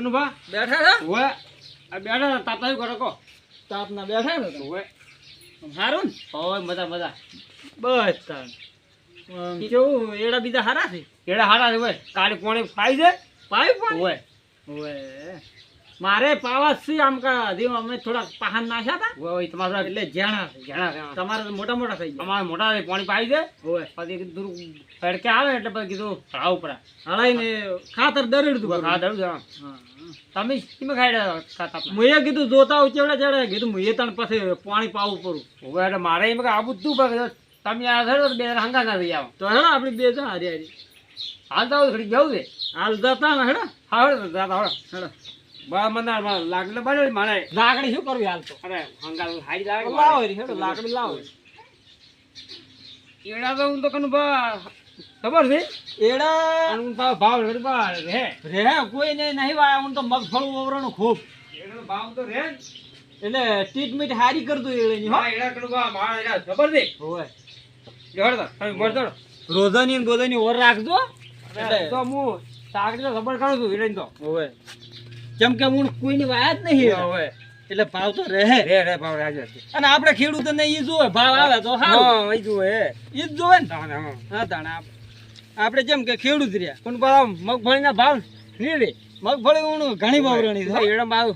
અનુભા બેઠા છે? ઓએ આ બેઠા શું કરો કહો. તાપના બેઠા ને ઓએ હારું ને? ઓવે મજા મજા. બસ આમ કેવું એડા બીજા હારા છે? એડા હારા છે ઓવે કાળી પોણી ફાઈ છે? પાયું પણ? ઓવે ઓવે મારે પાવા છે આમ કા હજી અમે થોડા પાહન નાખ્યા હતા. ઓવે તમારા એટલે ઝેણા ઘણા તમારે મોટા મોટા થઈ ગયા. અમારે મોટા પાણી પાવી પાઈ છે ઓવે પછી કીધું ફેડકે આવે એટલે પછી કીધું રાવ પડે હળાઈને ખાતર દરડ દઉં ખાતર તમે કેમ ખાઈ ખાતા મુએ કીધું જોતા હોય ચડે કીધું મુએ તણ પછી પાણી પાવું પડું. ઓવે એટલે મારે એમ કે આવું જ તું તમે આ તો બે હંગા ના થઈ આવો. તો હેડો આપણી બે જણ હારી હારી હાલતા હોય ઘડી જવું છે. હાલ જતા હેડો. હા હવે દાદા હવે હેડો. મારે. લાકડી શું કરવી હાલ તો? અરે હંગા હારી લાગે લાવો હેડો લાકડી લાવો. એડા તો હું તો કનું બા ખબર છે? એડા? હું તારો ભાવ રેડ બા રે. રે કોઈ ને નહીં વાયા હું તો મગફળ ઓવરણું ખૂબ. એનો ભાવ તો રે એટલે ટ્રીટમેન્ટ હારી કરતો હા. એડા કનું બા મારા એડા ખબર છે? ઓય જોડ તમે બોલ તો રોજાની ને બોધાની ઓર રાખજો. એટલે તો હું સાગરી તો ખબર કરું છું એડા તો. ઓય જેમ કે હું કોઈની વાત નહીં હવે. એટલે ભાવ તો રહે. રે રે ભાવ રાજે અને આપણે ખેડૂતોને ઈ જોવે ભાવ આવે તો હા ઈ જોવે ઈ જ જોવે ને. હા હા. આપણે જેમ કે ખેડૂત રહ્યા. પણ ભાવ મગફળીના ભાવ નીડે. મગફળી હું ઘણી વાવરણી છે એડે ભાવ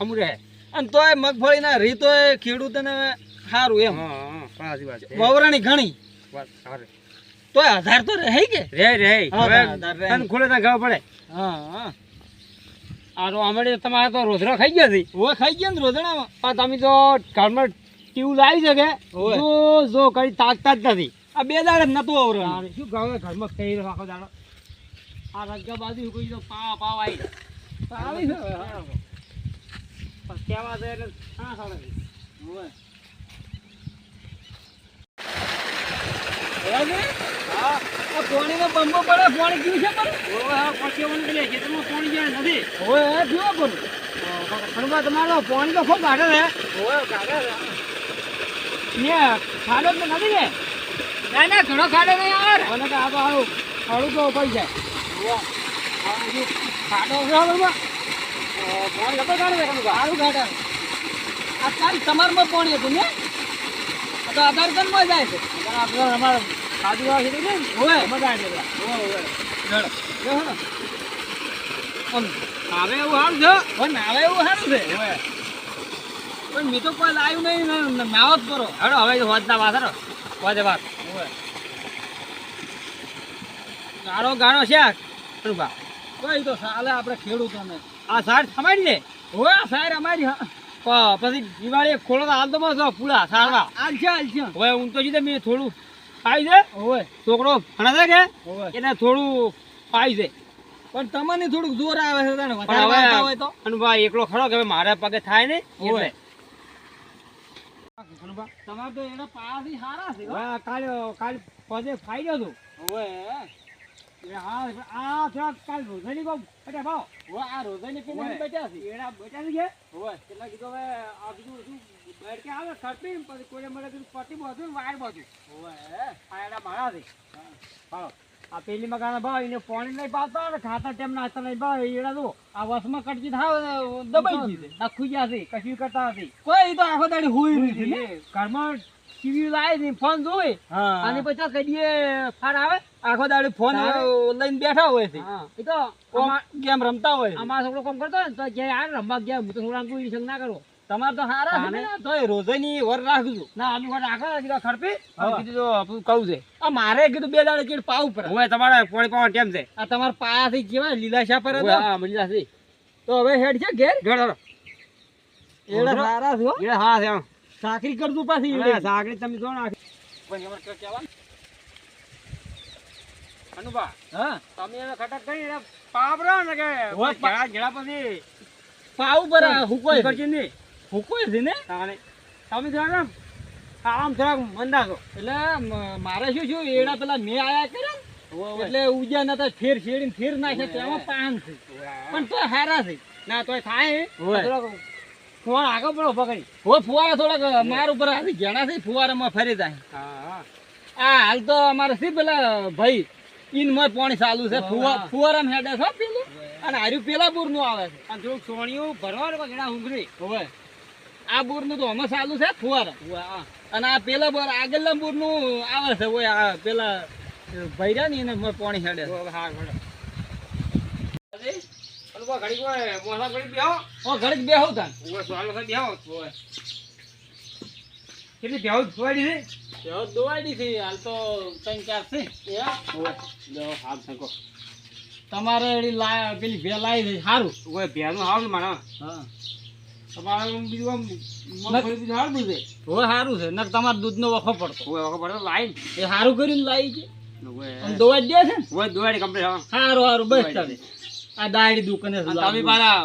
અમુ રહે. અને તોય મગફળીના રીતો એ ખેડૂતને સારું એમ. વાવરણી ઘણી. તોય આધાર તો રહે કે? રે રે હવે ખુલે ત્યાં ખબર પડે. હા હા. આ તો અમારે તમારે તો રોજરા ખાઈ ગયા છે. ઓવે ખાઈ ગયા ને રોજણામાં પણ તમે તો ઘરમાં ટ્યુબ લાવી શકે. જો જો કઈ તાકતા જ નથી. આ બે દાડે નતું આવરણ. તારે શું ગાવે ઘરમાં ખાઈ રહ્યો આખો દાડો? આ રજગા બાજુ કોઈ તો પાવ પાવ આવી આવી છે. પણ કહેવા જાય એટલે હા સાડે ઓવે. હા. આ પાણીનો બંબો પડે પાણી પીવું છે પણ? પછી એવું નીકળે ખેતરમાં પાણી જાય નથી ઓવે હે પીવો પણ? ખણવા તમારો પાણી તો ખૂબ કાઢે છે. ઓવે કાઢે છે. ખાડો જ નથી ના? ના ઘણો ખાડે નહીં યાર. અને તો આ તો ખાડું તો પડી જાય. ખાડો છે હાલમાં પાણી કાઢે છે સારું કાઢે આ તારી તમારમાં પાણી હતું ને? તો આધાર કાર્ડમાં જાય છે. અમારે. ખાધું આવે છે ને ઓવે મજા આવી. આમ આવે એવું હાલ છે? પણ આવે એવું સારું છે? પણ મેં તો કોઈ લાવ્યું નહીં ને- ને જ કરો. હેડો હવે હોજના વાત હેડો. હોજે વાત. ગાળો ગાળો કોઈ તો સાલે આપણે ખેડૂતોને. આ સાર સમાડી લે? હોય આ સાહેર અમારી પછી દિવાળી ખોલો હાલ તો બસ પૂરા સારવા. આલ છે હાલ છે. હવે હું તો જીતે મેં થોડું પાઈ છે? હોય છોકરો ભણે છે કે? એને થોડું ખાય છે. પણ તમને થોડુંક જોર આવે છે તને? વધારે હોય તો? અનુભા એકલો ખરો કે મારા પગે થાય ને એટલે. તમારે તો એના પાયાથી સારા છે કાલે કાલે પગે ખાઈ ગયો તું. હોય હા આ થોડા કાલ એટલે ભાવ. આ હોય. કિનારી બચ્યા છે. એડા બચાવી ગયા હોય એટલે કીધું હવે આ બીજું શું બેડ કે આવે પછી કીધું પટી વાયર આ મારા આ પેલી મકાન ભાવ એને પાણી નહીં પાતા ને ખાતા ટેમ નાસ્તા નહીં ભાવ. એડા તો આ વસમાં કટકી થાવ દબાઈ છે. ગયા છે કશું કરતા નથી. કોઈ તો આખો દાડી હુઈ રહી છે ઘરમાં ટીવી લાવી ને ફોન જોવે. હા. અને પછી કડીએ ફાર આવે આખો દાડી ફોન? લઈને બેઠા હોય છે. એ તો ગેમ રમતા હોય અમારા છોકરો કામ કરતો હોય ને તો ગયા યાર રમવા ગયા હું તો છોકરા કોઈ ના કરો. તમારે તો હારા છે? ને? તોય રોજાની વર રાખજો. ના આનું કોઈ રાખો કીધું ખરપી હા. કીધું તો આપણું કહું છે. આ મારે કીધું બે દાડે ચીડ પાવ પર હવે તમારે પોણી પાવા કેમ છે? આ તમારા પાયાથી કેવા લીલા શા પર હા મળી છે તો હવે હેડ છે ઘેર? ઘેર એડા હારા છો? છે એ હા છે. સાકરી કરતું પાછી અરે, સાકરી તમે જો નાખી. પણ એમાં કે કેવા અનુભા હા? તમે એને ખટક કરી એને ને કે ઘેડા ઘેડા પછી. પાવ પર છે. કરશે નહીં હુકોય છે ને? તાણે. તમે આમ આમ થોડાક મંદાશો એટલે મારે શું શું એડા પેલા મેં આયા કરે એટલે ઉજા નતા ફેર શેડીને ફેર નાખે તેમાં પાન છે પણ તો હારા છે. ના તોય થાય. હોય. ફોન આગળ પડો પકડી. હો ફુવારા થોડાક માર ઉપર આવી ઘેણા છે ફુવારામાં ફરી જાય. હા. આ હાલ તો અમારે શું પેલા ભાઈ ઈનમાં પાણી ચાલુ છે. ફુવારામ ફુવા- ફુવારામાં હેડે છે પેલું. અને હાર્યું પેલા બોરનું આવે છે. અને થોડુંક સોણિયું ભરવાનું ઘણા ઉઘરી ઊંઘરી આ બોરનું તો હમણાં ચાલુ છે ફુવારા અને આ પેલા બોર આગળના બોરનું આવે છે ઓય આ પેલા ભૈરા ને એને પાણી હેડે હા, ઘડીક બેહો. તાન. કેટલી છે? દોવાડી છે હાલ તો ત્રણ ચાર છે હાલ થકો. તમારે પેલી ભે લાવી છે સારું ભેનું હાલ મારા. હા તમારે બીજું આમ મગફળી બીજું હાલ બધું છે. હવે સારું છે નક તમારે દૂધનો વખો પડતો. લાઈન. એ સારું કરીને લાવી છે? ઉવા, દે છે ને? ઉવા, દોવાડી complete, સારું સારું બસ આ દુકાને તમે પાછા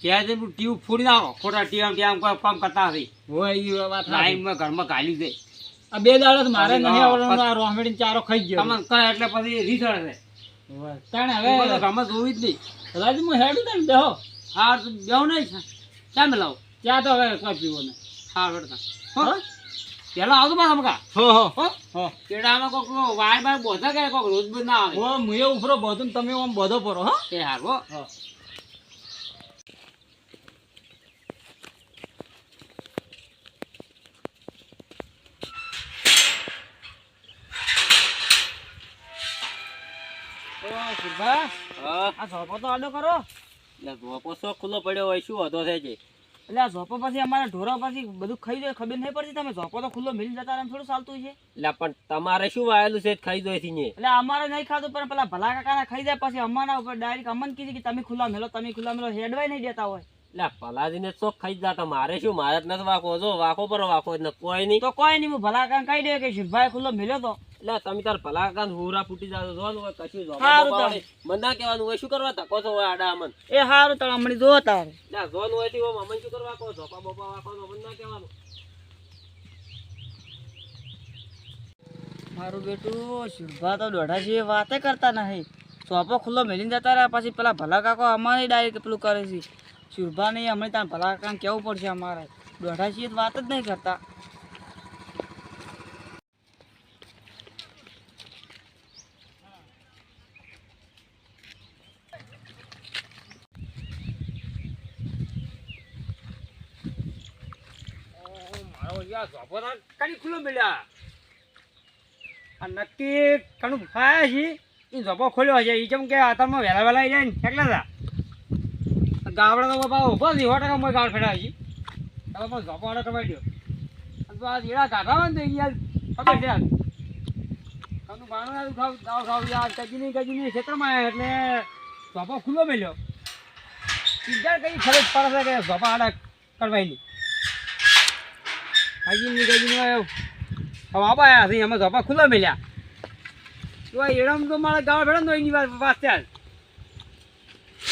ત્યાં ટ્યુબ ફોડી નાખો? ખોટા ટીમ ટીમ કામ કરતા નથી. હોય એ વાત લાઈનમાં ઘરમાં ગાલ્યું દે આ બે દાડા મારે નહીં આવડવાનું આ રોહમેડીને ચારો ખાઈ ગયો. કહે એટલે પછી રીસળ છે. તાણે હવે ઘરમાં જોવી જ નહીં. રાજી હું હેડું તને બેહો. હા તો બેવ નહીં. ક્યાં મેલાવો ત્યાં તો હવે કોઈ પીવો નહીં હા વળતા હા? પેલા આવતો પાછા મકા? હો હો. હો? હો. પેડામાં કોક વાય બાય બોધા કરે કોક રોજ બોજ ના આવે. હો હું એ ઉફરો બધું ને તમે આમ બધો પરો હો. એ હાર હો. આ ઝોપો તો આડો કરો. એટલે ધોપો શો ખુલ્લો પડ્યો હોય શું હતો છે? એટલે આ ઝોપો પછી અમારા ઢોરા પછી બધું ખાઈ જાય ખબર નહીં પડતી તમે. ઝોપો તો ખુલ્લો મિલી જતા એમ થોડું ચાલતું છે. એટલે પણ તમારે શું વાયેલું છે ખાઈ જોઈ થી એટલે અમારે નહીં ખાધું પણ પેલા ભલા કાકાના ખાઈ જાય પછી અમારા ઉપર ડાયરેક્ટ અમન કીધી કે તમે ખુલ્લા મેલો તમે ખુલ્લા મેલો હેડવાય નહીં દેતા હોય. એટલે પલાજીને શોખ ખાઈ જતા મારે શું મારે જ નથી વાંકો જો વાકો પર વાકો કોઈ નહીં. તો કોઈ નહીં હું ભલા કાકા કહી દે કે શિવભાઈ ખુલ્લો મિલ્યો તો. એટલે તમે તાર ભલા કાન હુરા ફૂટી જાવ જોવાનું હોય કશું જો હારું તો. મને ના કહેવાનું હોય શું કરવા તકો છો હોય આડા અમન એ સારું તમે હમણાં જો તારે એટલે જોવાનું હોયથી અમન શું કરવા કહો ઝોપા બોપા વાકો અમન ના કહેવાનું. મારું બેટું શિવભા તો દોઢા છે વાતે કરતા નહીં. ચોપો ખુલ્લો મેલીને જતા રહ્યા પછી પેલા ભલા કાકો અમારે ડાયરેક્ટ પેલું કરે છે. શિવભા નહીં અમે ત્યાં ભલા કાકા કેવું પડશે અમારે? દોઢા છીએ વાત જ નહીં કરતા. કઈ ખુલ્લો મળ્યા આ નક્કી કણું ખાયા છે? એ ઝોપો ખોલ્યો છે. એ જેમ કે આતરમાં વહેલા વહેલા આવી જાય ને એકલા હતા ગાવડા તો બાપા ઊભો સો ટકા મોય ગાળ ફેડા છે. તમે પણ ઝોપો આડો કમાઈ દો તો આ જેડા કાઢા હોય ને તો યાર ખબર છે યાર. બાણું કઈ ખબર પડે કે ઝોપા નહીં. હજી નીકળી હવે આબા આયા છે અમે ધોપા ખુલ્લા મેલ્યા. તો એડમ તો મારા ગાવા ભેડા નો એની વાત વાત ત્યાં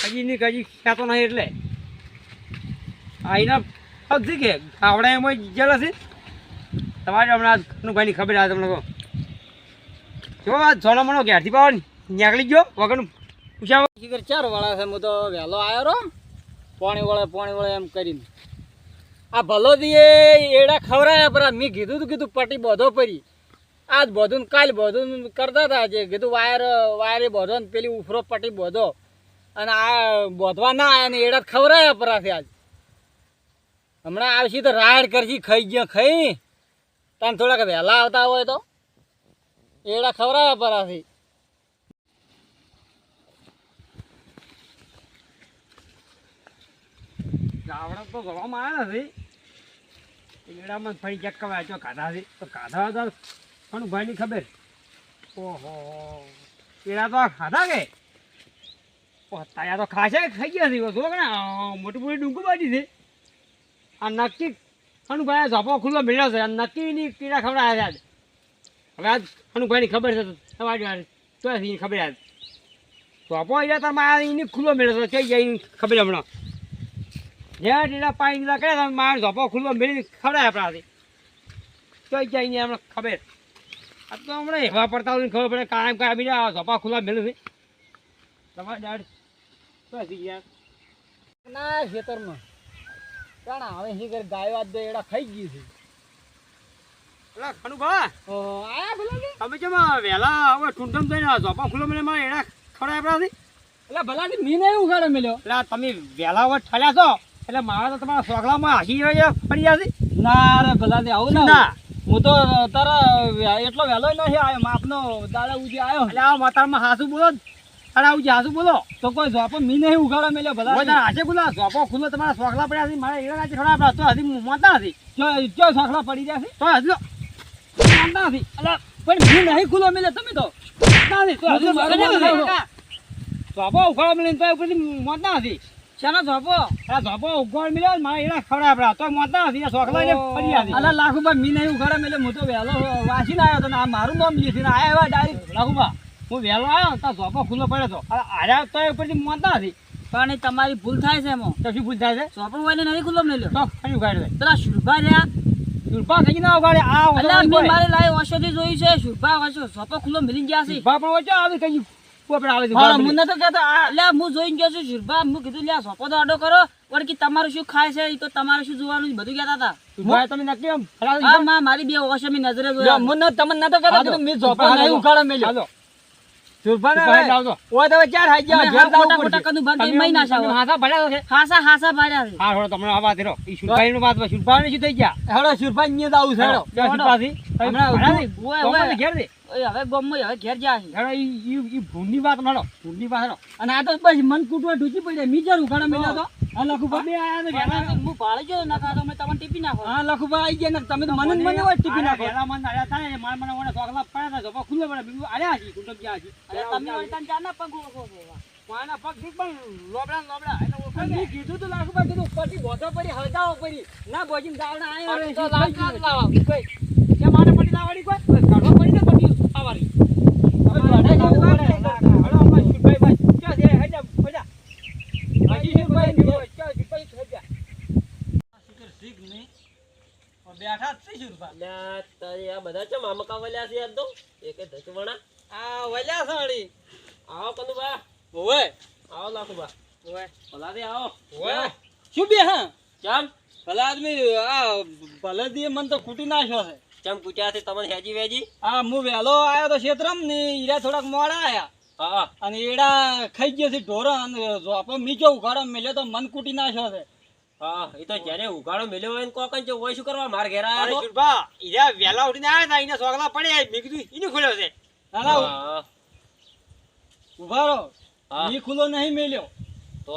હજી ની હજી એટલે. આ એના પગ છે કે? જેલા છે. તમારે હમણાં ભાઈની ખબર આવે તમને કો જો આ જોડો મણો ઘેરથી પાવ નીકળી ગયો? વગરનું શિખર ચાર વાળા છે, હું તો વહેલો આવ્યો રો પાણી વળે પાણી વળે એમ કરીને. આ ભલો દીએ, એડા ખવરાયા પર. મેં કીધું તું કીધું પટી બધો પરી. આજ બધું કાલ બધું કરતા હતા આજે કીધું વાયર, વાયરે બધો ને પેલી ઉફરો પટી બધો. અને આ બોધવા ના આવ્યા ને એડા ખવરાયા પરાથી આજ. હમણાં આવશે તો રાયડ કરશી, ખાઈ ગયા, ખાઈ. તને થોડાક વહેલા આવતા હોય તો. એડા ખવરાયા પરાથી તો ગવામાં આવ્યા નથી. એડામાં ફરી ચેક કરવા જો કાઢા છે તો કાઢા હતા પણ ભાઈની ખબર? ઓહો. એડા તો ખાધા કે? તાયા તો ખાશે ખાઈ ગયા છે જો કે મોટી મોટી ડુંગુ બાજી છે. આ નક્કી અનુભાઈ ઝાપો ખુલ્લો મળ્યો છે. આ નક્કી ની કીડા ખવડાવ્યા છે હવે આજ અનુભાઈની ખબર છે તમારી વાત તો ખબર આજ. ઝાપો અહીંયા તમારે એની ખુલ્લો મળ્યો છે. કઈ જાય ખબર હમણાં. જ્યાં ટીડા પાણી કરે તમે મારે ઝોપો ખુલ્લો મેળવી ખવડાય આપણાથી તો જાય ને હમણાં ખબર. આ તો હમણાં એવા પડતા હોય ખબર પડે કાયમ કાયમ બીજા ઝોપા ખુલ્લા મેળવી તમારે ડાડ બસી ગયા ના ખેતરમાં. કાણા હવે શું કરે ગાયો આજ એડા ખાઈ ગઈ છે. પેલા ખનુભા આયા ભલા તમે કેમ વહેલા હવે ઠૂંઠમ થઈને ઝોપા ખુલ્લો મેળે મારે એના ખવડાય આપણાથી એટલે ભલાથી મીને ઉઘાડો મેલ્યો? એટલે તમે વહેલા વખત ઠલ્યા છો? એટલે મારા તો તમારા સોગલામાં હાકી પડી છે ના રે ભલાથી આવું ના હું તો તારા એટલો વહેલો નથી આવ્યો. માપનો દાદા ઉજી આવ્યો. એટલે આ મતારમાં હાસુ બોલો અરે આવું હાસુ બોલો. તો કોઈ ઝોપો મી નહીં ઉગાડો મેલ્યો તાર હાસે બોલો ઝોપો ખુલ્લો તમારા સોગલા પડ્યા છે. મારા એડા નાચે ખડા તો હજી મોતા નથી. જો જો સાંકળા પડી જશે તો હજી મોતા નથી. એટલે પણ મી નહીં ખુલ્લો મેલ્યો તમે તો. નથી. નથી. ઝોપો ઉખાડો મળીને તો ઉપરથી મોતા નથી. શાનો જોપો આ ઝોપો ઉગોળ મળ્યો ને મારા એડા ખવડા આપડા તો મોતા હતી આ સોગલા એને પડી ગયા અલા લાખુબા મી નહીં ઉઘાડો મેલે હું તો વહેલો વાસીને આવ્યો તો આ મારું નામ લીધું આયા એવા ડાયરેક્ટ લાખુબા હું વહેલો આવ્યો તો ધોપો ખુલ્લો પડ્યો તો આર્યા તો ઉપરથી મોતા હતી. પણ તમારી ભૂલ થાય છે એમાં. તો શું ભૂલ થાય છે? સોપણ વાઈને નહીં ખુલ્લો મેલ્યો. તો ઉગાડે છે. પેલા શુભા રહ્યા. દુર્ભા કઈ ના ઉગાડે આ મારે લાઈ વર્ષોથી જોયું છે. શુભા વર્ષો સોપો ખુલ્લો મિલી ગયા છે. દુર્ભા પણ ઓછો આવે કઈ આપણે આવે છે મને તો કહેતો એટલે હું જોઈને ગયો છું શુભા હું કીધું લ્યા સોપો તો આડો કરો. પણ કે તમારું શું ખાય છે? એ તો તમારે શું જોવાનું બધું કહેતા હતા. દુર્ભા તમે નક્કી એમ? હા મારી બે વર્ષો નજરે જોયા. મને તમને નતો કહેતો હાલો. મેં ઝોપા નહીં. ઉખાડો મેલ્યો. હાલો. શુભા ઓ ને આવજો. ઓય તો હવે ચાર હાઈ ઘેર મોટા જવું ખોટા પડશે. ખોટા કદું ભાગ તમે મહી ના તમે હાથા ભર્યા છે હાસા હાસા ભાર્યા છે હા હોડો તમને આ વાત કરો ઈ શુરભાઈનું વાત હોય. શુરભાઈને શું થઈ ગયા હોડો શુભા અહીંયા દાવ છે હોડો? તમે હમણાં ઓય, ઓય. ઘેર દે. હવે ગમમાં હવે ઘેર જાય હેડો, ઈ- ઈ- ઈ વાત નડો ભૂંડની વાત. અને આ તો બસ મન કૂટવા ઢૂચી પડે મીજર ઉઘાડો મેલા તો લખુભા બે આયા હું ભાળી તમને ટીપી નાખો હા, લખુભા ગયા ને તમે મને મને હોય ટીપી નાખો. વહેલા મને આયા થાય ને, મારે મને ઓને સોગલા પડ્યા હતા, ઝોપા ખુલ્લો પડ્યો. બીજું આયા હજી, કુટુંબ ગયા. તમે વળતા ને પગ માના પગ પણ લોબડા લોબડા. ઓળખો મેં કીધું તો લાખુભા કીધું ઉપરથી બોધો પડી હળગાવો પડી ના બોજીને દાવડા આયા તો લાખ લાખ ગયું? કોઈ. પડી? કોઈ કાઢવા પડી ને પડી લાવવાની. હવે ભાડે જવું પડે. હાલો, આપણે શુરભાઈ ભાઈ. ક્યાં છે? હેડ્યા, બધા. હજી શુરભાઈ ગયો હોય. ક્યાં શુરભાઈ હેડ્યા? બેઠા જ છે શુરભા. અલ્યા તારી આ બધા છે મામકા વલ્યા છે તો એકે ધચવણા આ વલ્યા સાડી. આવો કનુભા. ઓવે. આવો લાખુભા. ઓવે. ભલાથી આવો. ઓવે. શું બે હા? ચમ. ભલા આદમી આ ભલેદીએ મન તો કૂટી નાખ્યો છે. ચમ કૂટ્યા છે તમને હેજી વેજી? હા હું વહેલો આવ્યો તો ક્ષેત્રમ ને ઈરા થોડાક મોડા આયા. હા. અને એડા ખાઈ ગયો છે ઢોરો અને જોપો મીચો ઉઘાડો મેલ્યો તો મન કૂટી નાખ્યો છે. હા એ તો જ્યારે ઉઘાડો મેલ્યો હોય ને કોકન છે હોય શું કરવા માર ઘેર અરે આયા ઈરા વહેલા ઉઠીને આયા તા, ઈને સોગલા પડ્યા. મેં કીધું, ઈને ખોલ્યો છે. ના ના હા, ઊભા રહો. હા. ઈ ખુલ્લો નહીં મેલ્યો. તો?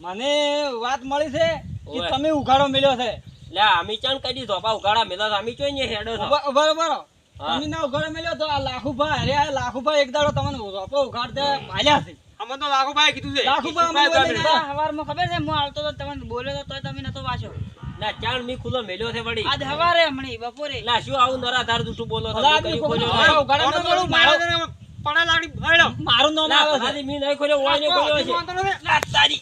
મને વાત મળી છે કે તમે ઉઘાડો મેલ્યો છે. લે આમી ચાન કદી ધોપા ઉઘાડા મેલ્યો છે આમી ચોઈ ને હેડો છે. ઊભા ઊભા રહો, ઊભા તમે ના ઉઘાડો મેલ્યો તો આ લાખુભા અરે આ લાખુભા એક દાડો તમને સોભા ઉઘાડ દે માલ્યા છે. અમને તો લાખુભાઈ કીધું છે. લાખુભાઈ. હવારમાં ખબર છે? હું આવતો તો તમને બોલ્યો તો તોય તમે નતો વાંચો ના ચાણ મી ખુલ્લો મેલ્યો છે વળી. આજ હવારે હમણાં બપોરે. ના શું આવું નરાધાર જૂઠું બોલો તો કઈ ખોલ્યો મારો મારો પડે લાગણી ભરેલો. મારું નામ આવે મી નહીં ખોલ્યો ઓય ને ખોલ્યો છે ના તારી